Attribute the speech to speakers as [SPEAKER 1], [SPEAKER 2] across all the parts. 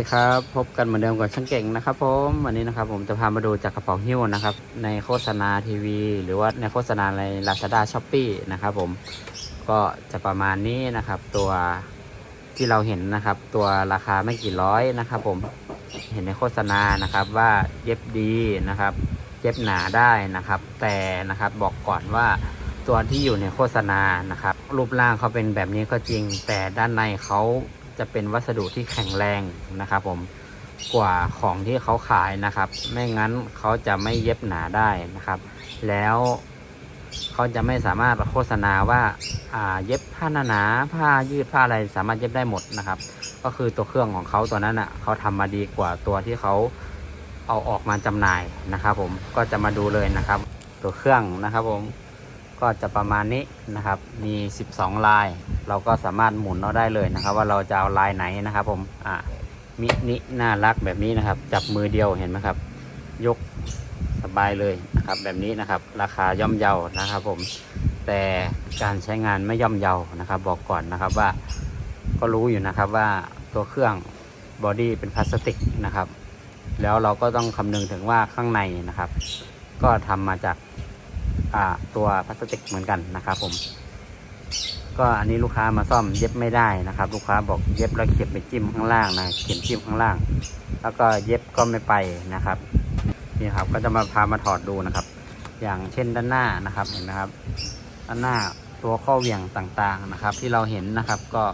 [SPEAKER 1] สวัสดีครับพบกันเหมือนเดิมกับช่างเก่งนะครับผมวันนี้นะครับผมจะพามาดูจากกระเป๋าหิ้วนะครับในโฆษณาทีวี หรือว่าในโฆษณาใน Lazada s h o p e e นะครับผมก็จะประมาณนี้นะครับ ตัวที่เราเห็นนะครับ ตัวราคาไม่กี่ร้อยนะครับผมเห็นในโฆษณานะครับว่าเย็บดีนะครับ เย็บหนาได้นะครับ แต่นะครับบอกก่อนว่าตัวที่อยู่ในโฆษณานะครับรูปร่างเขาเป็นแบบนี้ก็จริง แต่ด้านในเขา จะเป็นวัสดุที่แข็งแรงนะครับผมกว่าของที่เขาขายนะครับ ไม่งั้นเขาจะไม่เย็บหนาได้นะครับ แล้วเขาจะไม่สามารถโฆษณาว่าาเย็บผ้าหนาผ้ายืดผ้าอะไรสามารถเย็บได้หมดนะครับ ก็คือตัวเครื่องของเขาตัวนั้นอะเขาทำมาดีกว่าตัวที่เขาเอาออกมาจำหน่ายนะครับ ผมก็จะมาดูเลยนะครับ ตัวเครื่องนะครับผม ก็จะประมาณนี้นะครับ มี 12 ลาย เราก็สามารถหมุนเอาได้เลยนะครับ ว่าเราจะเอาลายไหนนะครับ ผมอ่ามินิน่ารักแบบนี้นะครับ จับมือเดียวเห็นไหมครับ ยกสบายเลยนะครับ แบบนี้นะครับ ราคาย่อมเยานะครับ ผมแต่การใช้งานไม่ย่อมเยานะครับ บอกก่อนนะครับว่าก็รู้อยู่นะครับว่าตัวเครื่องบอดี้เป็นพลาสติกนะครับ แล้วเราก็ต้องคำนึงถึงว่าข้างในนะครับ ก็ทำมาจาก ตัวพลาสติกเหมือนกันนะครับผม ก็อันนี้ลูกค้ามาซ่อมเย็บไม่ได้นะครับ ลูกค้าบอกเย็บแล้วเข็มไปจิ้มข้างล่างนะเข็มจิ้มข้างล่าง แล้วก็เย็บก็ไม่ไปนะครับนี่ครับก็จะมาพามาถอดดูนะครับ อย่างเช่นด้านหน้านะครับเห็นไหมครับด้านหน้าตัวข้อเหวี่ยงต่างๆนะครับ ที่เราเห็นนะครับก็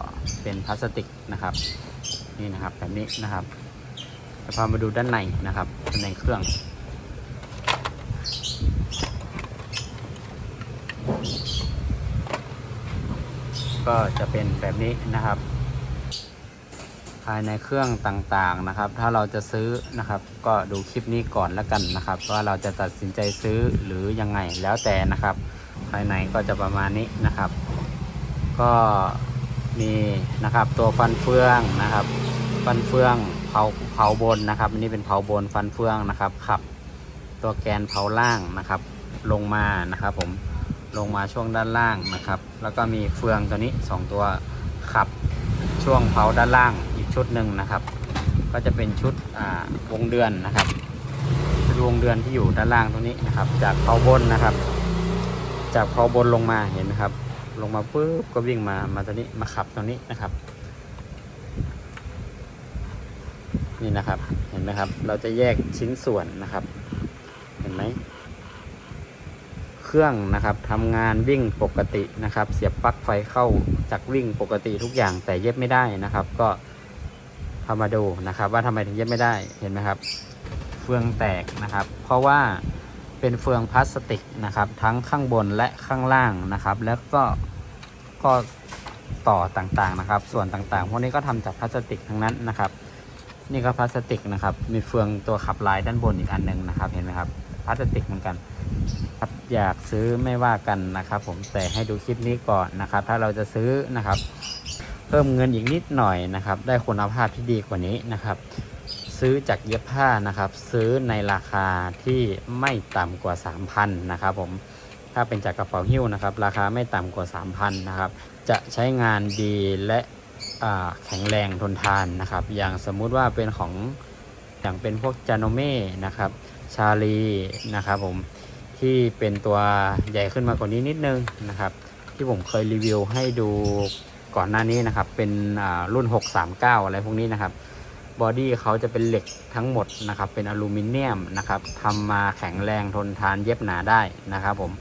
[SPEAKER 1] เป็นพลาสติกนะครับ นี่นะครับแบบนี้นะครับจะพามาดูด้านในนะครับด้านในเครื่อง ก็จะเป็นแบบนี้นะครับ ภายในเครื่องต่างๆนะครับ ถ้าเราจะซื้อนะครับ ก็ดูคลิปนี้ก่อนแล้วกันนะครับ ว่าเราจะตัดสินใจซื้อหรือยังไงแล้วแต่นะครับ ภายในก็จะประมาณนี้นะครับ ก็มีนะครับตัวฟันเฟืองนะครับ ฟันเฟืองเผาเผาบนนะครับอันนี้เป็นเผาบนฟันเฟืองนะครับขับ ตัวแกนเผาล่างนะครับ ลงมานะครับผม ลงมาช่วงด้านล่างนะครับ แล้วก็มีเฟืองตัวนี้สองตัวขับช่วงเผาด้านล่างอีกชุดหนึ่งนะครับ ก็จะเป็นชุดวงเดือนนะครับชุดวงเดือนที่อยู่ด้านล่างตรงนี้นะครับ จากเผาบนนะครับ จากเผาบนลงมาเห็นไหมครับ ลงมาปุ๊บก็วิ่งมามาตัวนี้มาขับตรงนี้นะครับ นี่นะครับเห็นไหมครับ เราจะแยกชิ้นส่วนนะครับ เห็นไหม เครื่องนะครับทำงานวิ่งปกตินะครับ เสียบปลั๊กไฟเข้าจากวิ่งปกติทุกอย่างแต่เย็บไม่ได้นะครับ ก็พามาดูนะครับ ว่าทำไมถึงเย็บไม่ได้เห็นไหมครับ เฟืองแตกนะครับ เพราะว่าเป็นเฟืองพลาสติกนะครับ ทั้งข้างบนและข้างล่างนะครับ แล้วก็ก็ต่อต่างๆนะครับ ส่วนต่างๆพวกนี้ก็ทำจากพลาสติกทั้งนั้นนะครับ นี่ก็พลาสติกนะครับ มีเฟืองตัวขับลายด้านบนอีกอันหนึ่งนะครับ เห็นไหมครับพลาสติกเหมือนกันครับ อยากซื้อไม่ว่ากันนะครับ ผมแต่ให้ดูคลิปนี้ก่อนนะครับ ถ้าเราจะซื้อนะครับ เพิ่มเงินอีกนิดหน่อยนะครับ ได้คุณภาพที่ดีกว่านี้นะครับ ซื้อจากเย็บผ้านะครับ ซื้อในราคาที่ไม่ต่ำกว่า 3,000นะครับ ผมถ้าเป็นจากกระเป๋าหิ้วนะครับ ราคาไม่ต่ำกว่า 3,000นะครับ จะใช้งานดีและแข็งแรงทนทานนะครับ อย่างสมมุติว่าเป็นของอย่างเป็นพวกจานเม่นะครับ ชาลีนะครับผม ที่เป็นตัวใหญ่ขึ้นมากว่านี้นิดนึงนะครับ ที่ผมเคยรีวิวให้ดูก่อนหน้านี้นะครับ เป็นอ่ารุ่น 639 อะไรพวกนี้นะครับบอดี้เขาจะเป็นเหล็กทั้งหมดนะครับ เป็นอลูมิเนียมนะครับทำมาแข็งแรงทนทานเย็บหนาได้นะครับ ผม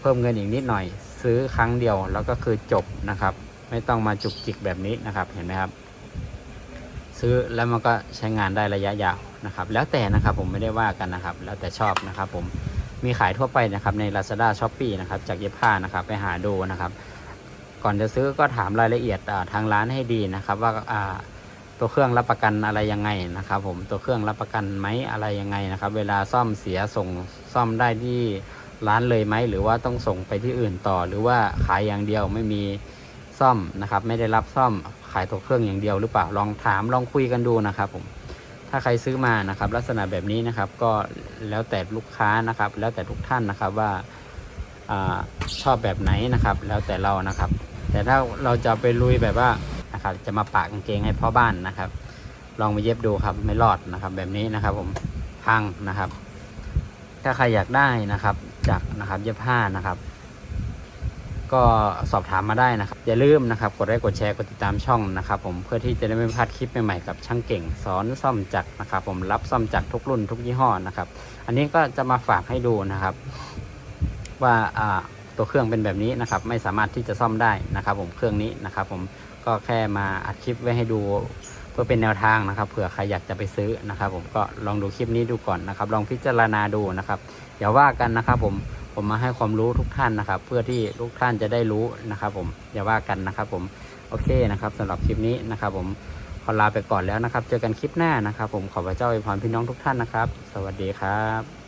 [SPEAKER 1] เพิ่มเงินอีกนิดหน่อย ซื้อครั้งเดียวแล้วก็คือจบนะครับ ไม่ต้องมาจุกจิกแบบนี้นะครับเห็นไหมครับ ซื้อแล้วมันก็ใช้งานได้ระยะยาวนะครับ แล้วแต่นะครับผมไม่ได้ว่ากันนะครับ แล้วแต่ชอบนะครับผม มีขายทั่วไปนะครับใน Lazada s h o p e e นะครับจากเย็บผ้านะครับไปหาดูนะครับ ก่อนจะซื้อก็ถามรายละเอียดทางร้านให้ดีนะครับว่าอ่าตัวเครื่องรับประกันอะไรยังไงนะครับ ผมตัวเครื่องรับประกันไหมอะไรยังไงนะครับ เวลาซ่อมเสียส่งซ่อมได้ที่ร้านเลยไหมหรือว่าต้องส่งไปที่อื่นต่อ หรือว่าขายอย่างเดียวไม่มีซ่อมนะครับ ไม่ได้รับซ่อมขายตัวเครื่องอย่างเดียวหรือเปล่าลองถามลองคุยกันดูนะครับผม ถ้าใครซื้อมานะครับ ลักษณะแบบนี้นะครับ ก็แล้วแต่ลูกค้านะครับ แล้วแต่ทุกท่านนะครับว่าอชอบแบบไหนนะครับ แล้วแต่เรานะครับ แต่ถ้าเราจะไปลุยแบบว่านะครับ จะมาปากกางเกงให้พ่อบ้านนะครับ ลองมาเย็บดูครับไม่รอดนะครับ แบบนี้นะครับ ผมพังนะครับ ถ้าใครอยากได้นะครับ จากนะครับเย็บผ้านะครับ ก็สอบถามมาได้นะครับ อย่าลืมนะครับ กดไลค์กดแชร์กดติดตามช่องนะครับ ผมเพื่อที่จะได้ไม่พลาดคลิปใหม่ๆกับช่างเก่งสอนซ่อมจักรนะครับ ผมรับซ่อมจักรทุกรุ่นทุกยี่ห้อนะครับ อันนี้ก็จะมาฝากให้ดูนะครับ ว่าตัวเครื่องเป็นแบบนี้นะครับ ไม่สามารถที่จะซ่อมได้นะครับ ผมเครื่องนี้นะครับ ผมก็แค่มาอัดคลิปไว้ให้ดูเพื่อเป็นแนวทางนะครับเผื่อใครอยากจะไปซื้อนะครับ ผมก็ลองดูคลิปนี้ดูก่อนนะครับ ลองพิจารณาดูนะครับอย่าว่ากันนะครับ ผม ผมมาให้ความรู้ทุกท่านนะครับ เพื่อที่ทุกท่านจะได้รู้นะครับ ผมอย่าว่ากันนะครับ ผมโอเคนะครับสำหรับคลิปนี้นะครับ ผมขอลาไปก่อนแล้วนะครับ เจอกันคลิปหน้านะครับ ผมขอพระเจ้าอวยพรพี่น้องทุกท่านนะครับ สวัสดีครับ